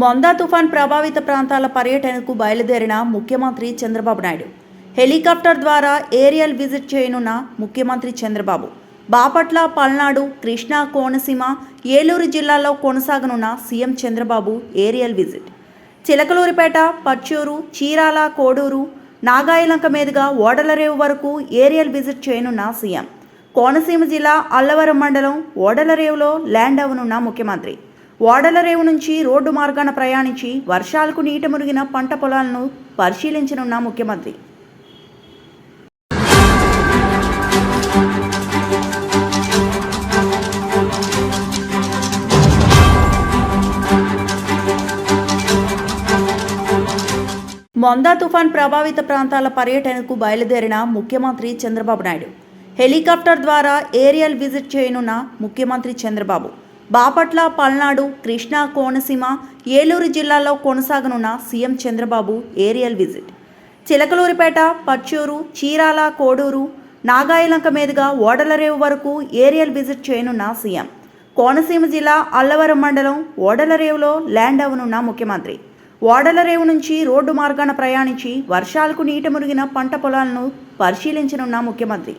Montha తుఫాన్ ప్రభావిత ప్రాంతాల పర్యటనకు బయలుదేరిన ముఖ్యమంత్రి చంద్రబాబు నాయుడు. హెలికాప్టర్ ద్వారా ఏరియల్ విజిట్ చేయనున్న ముఖ్యమంత్రి చంద్రబాబు. బాపట్ల పల్నాడు కృష్ణా కోనసీమ ఏలూరు జిల్లాలో కొనసాగనున్న CM Chandrababu aerial visit. Chilakaluripet Pachchuru Chirala Koduru Nagayalanka మీదుగా ఓడలరేవు వరకు ఏరియల్ విజిట్ చేయనున్న సీఎం. కోనసీమ జిల్లా అల్లవరం మండలం ఓడలరేవులో ల్యాండ్ అవనున్న ముఖ్యమంత్రి. ఓడలరేవు నుంచి రోడ్డు మార్గాన ప్రయాణించి వర్షాలకు నీట మురిగిన పంట పొలాలను పరిశీలించనున్న ముఖ్యమంత్రి. మొందా తుఫాన్ ప్రభావిత ప్రాంతాల పర్యటనకు బయలుదేరిన ముఖ్యమంత్రి చంద్రబాబు నాయుడు. హెలికాప్టర్ ద్వారా ఏరియల్ విజిట్ చేయనున్న ముఖ్యమంత్రి చంద్రబాబు. బాపట్ల పల్నాడు కృష్ణా కోనసీమ ఏలూరు జిల్లాల్లో కొనసాగనున్న CM Chandrababu aerial visit. Chilakaluripet Pachchuru Chirala Koduru Nagayalanka మీదుగా ఓడలరేవు వరకు ఏరియల్ విజిట్ చేయనున్న సీఎం. కోనసీమ జిల్లా అల్లవరం మండలం ఓడలరేవులో ల్యాండ్ అవనున్న ముఖ్యమంత్రి. ఓడలరేవు నుంచి రోడ్డు మార్గాన ప్రయాణించి వర్షాలకు నీట మురిగిన పంట పొలాలను పరిశీలించనున్న ముఖ్యమంత్రి.